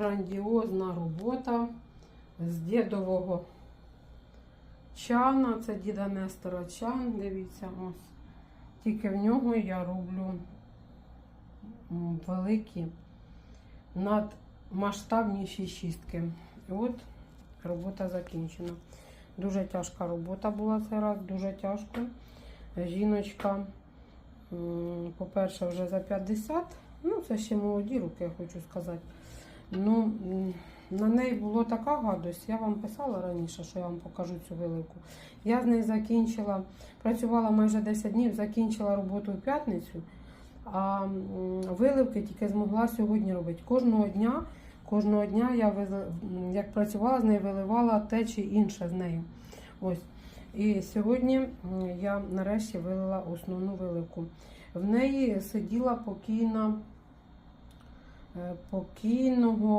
Грандіозна робота з дідового чана. Це діда Нестора чан. Дивіться, ось. Тільки в нього я роблю великі надмасштабніші шістки. І от робота закінчена. Дуже тяжка робота була цей раз, дуже тяжко. Жіночка, по-перше, вже за 50. Ну, це ще молоді руки, я хочу сказати. Ну, на неї було така гадость. Я вам писала раніше, що я вам покажу цю велику. Я з нею закінчила, працювала майже 10 днів, закінчила роботу в п'ятницю, а виливки тільки змогла сьогодні робити. Кожного дня, кожного дня я як працювала з нею, виливала те чи інше з нею. Ось. І сьогодні я нарешті вилила основну виливку. В неї сиділа покійна, покійного